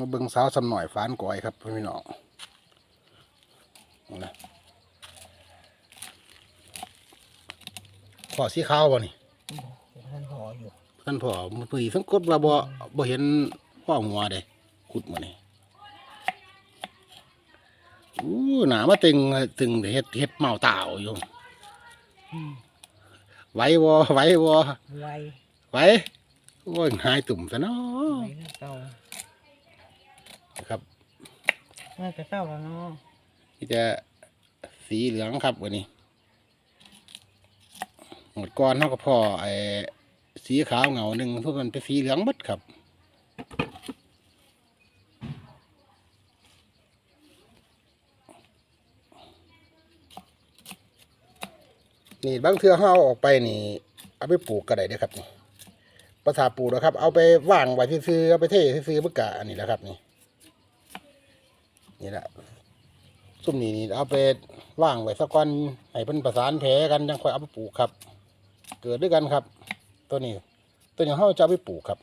มาเบิ่งสาวสำหน่อยฟานก่อยครับพี่น้องเอานะพอสีขาวบ่นี่ท่านพออยู่ท่านพ่อมือสังกตว่าบ่บ่เห็นพ่อหัวเด้ขุดมานี่อู้หนามาตึงตึงเฮ็ดเฮ็ดเมาเต่าอยู่ไหว้บ่ไหว้บ่ไวไหว้โอ้ยหายตุ่มซะเนาะไวนะเก่า ครับน่าจะเก่าแล้วเนาะที่จะสีเหลืองครับวันนี้หมดก่อนเท่ากับพ่อไอ้สีขาวเหงาหนึ่งทุกมันเป็นสีเหลืองหมดครับนี่บางเทือเฮาเอาออกไปนี่ เอาไปปลูกก็ได้เด้อครับนี่ภาษาปลูกนะครับ เอาไปว่างไว้ซื่อๆเอาไปเทซื่อๆเพื่อกะอันนี้แหละครับนี่ นี่แหละซุ่มนี้นี่เอาไปว่างไว้สักวันให้เพิ่นประสานแผลกันยังค่อยเอาไปปลูกครับ เกิดด้วยกันครับ ตัวนี้ ตัวนี้เขาจะเอาไปปลูกครับ